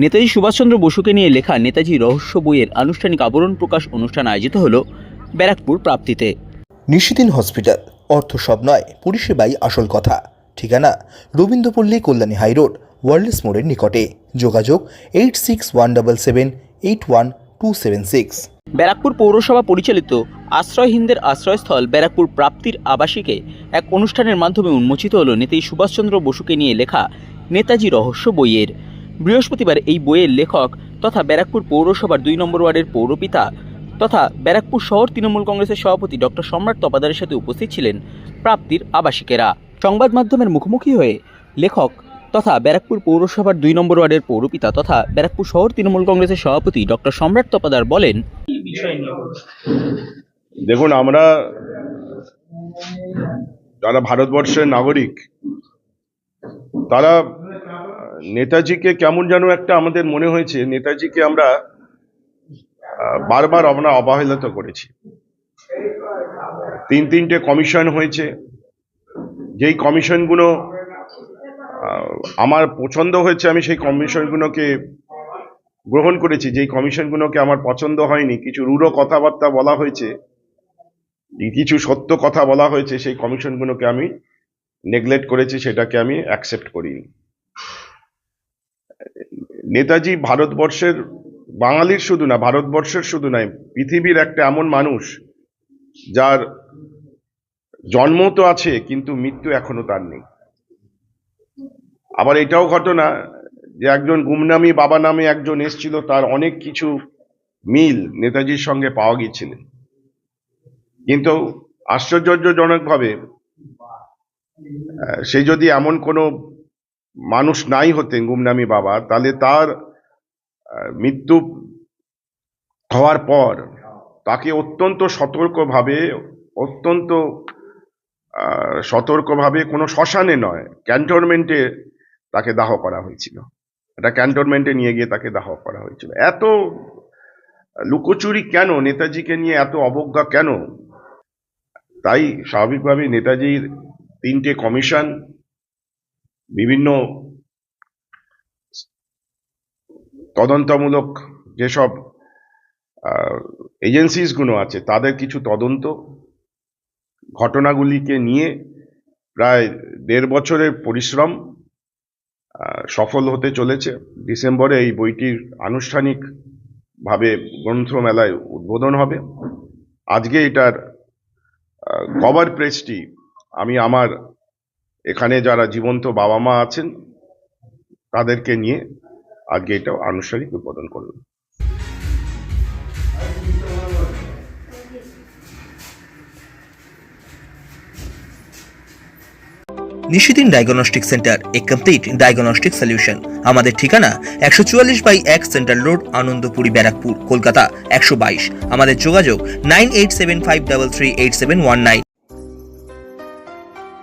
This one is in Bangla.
নেতাজি সুভাষচন্দ্র বসুকে নিয়ে লেখা নেতাজি রহস্য বইয়ের আনুষ্ঠানিক আবরণ প্রকাশ অনুষ্ঠান আয়োজিত হল ব্যারাকপুর প্রাপ্তিতে। নিশিদিন হসপিটাল অর্থ সব নয় পরিষেবাই আসল কথা। ঠিকানা রবীন্দ্রপল্লী কল্যাণী হাইরোড ওয়ার্ল্ডস মোড়ের নিকটে। যোগাযোগ eight six one double seven eight one two seven six. Barrackpore পৌরসভা পরিচালিত আশ্রয়হীনদের আশ্রয়স্থল ব্যারাকপুর প্রাপ্তির আবাসিকে এক অনুষ্ঠানের মাধ্যমে উন্মোচিত হল নেতাজি সুভাষচন্দ্র বসুকে নিয়ে লেখা নেতাজি রহস্য বইয়ের। বৃহস্পতিবার এই বইয়ের লেখক তথা ব্যারাকপুর পৌরসভার দুই নম্বর ওয়ার্ডের পৌরপিতা তথা ব্যারাকপুর শহর তৃণমূল কংগ্রেসের সভাপতি ডক্টর সম্রাট তপাদারের সাথে উপস্থিত ছিলেন প্রাপ্তির আবাসিকেরা। সংবাদ মাধ্যমের মুখোমুখি হয়ে লেখক তথা ব্যারাকপুর পৌরসভার দুই নম্বর ওয়ার্ডের পৌরপিতা তথা ব্যারাকপুর শহর তৃণমূল কংগ্রেসের সভাপতি ডক্টর সম্রাট তপাদার বলেন, দেখুন, আমরা যারা ভারতবর্ষের নাগরিক, তারা নেতাজিকে কেমন যেন একটা আমাদের মনে হয়েছে, নেতাজিকে আমরা বারবার আমরা অবহেলিত করেছি। তিন তিনটে কমিশন হয়েছে। যেই কমিশনগুলো আমার পছন্দ হয়েছে, আমি সেই কমিশনগুলোকে গ্রহণ করেছি। যেই কমিশনগুলোকে আমার পছন্দ হয়নি, কিছু রূঢ় কথাবার্তা বলা হয়েছে, কিছু সত্য কথা বলা হয়েছে, সেই কমিশনগুলোকে আমি নেগলেক্ট করেছি, সেটাকে আমি অ্যাকসেপ্ট করিনি। নেতাজি ভারতবর্ষের, বাঙালির শুধু না, ভারতবর্ষের শুধু নয়, পৃথিবীর একটা এমন মানুষ যার জন্ম তো আছে, কিন্তু মৃত্যু এখনও তার নেই। আবার এটাও ঘটনা যে একজন গুমনামি বাবা নামে একজন এসছিল, তার অনেক কিছু মিল নেতাজির সঙ্গে পাওয়া গিয়েছিলেন কিন্তু আশ্চর্যজনকভাবে সে যদি এমন কোনো মানুষ নাই হতেন গুমনামি বাবা, তাহলে তার মৃত্যু হওয়ার পর তাকে অত্যন্ত সতর্কভাবে অত্যন্ত সতর্কভাবে কোনো শ্মশানে নয়, ক্যান্টনমেন্টে তাকে দাহ করা হয়েছিল। এটা ক্যান্টনমেন্টে নিয়ে গিয়ে তাকে দাহ করা হয়েছিল। এত লুকোচুরি কেন? নেতাজিকে নিয়ে এত অবজ্ঞা কেন? তাই স্বাভাবিকভাবে নেতাজির তিনটে কমিশন বিভিন্ন তদন্তমূলক যেসব এজেন্সিসগুলো আছে, তাদের কিছু তদন্ত ঘটনাগুলিকে নিয়ে প্রায় দেড় বছরের পরিশ্রম সফল হতে চলেছে। ডিসেম্বরে এই বইটির আনুষ্ঠানিকভাবে গ্রন্থমেলায় উদ্বোধন হবে। আজকে এটার কভার প্রেসটি আমি আমার এখানে যারা জীবন্ত বাবা মা আছেন, তাদেরকে নিয়ে আজকে এটা আনুষ্ঠানিক উদ্বোধন করলাম। Nishidin diagnostic centre, a complete diagnostic solution. আমাদের ঠিকানা একশো চুয়াল্লিশ বাই এক সেন্ট্রাল রোড, আনন্দপুরি, ব্যারাকপুর, কলকাতা, একশো বাইশ। আমাদের যোগাযোগ nine eight seven five double three eight seven one nine.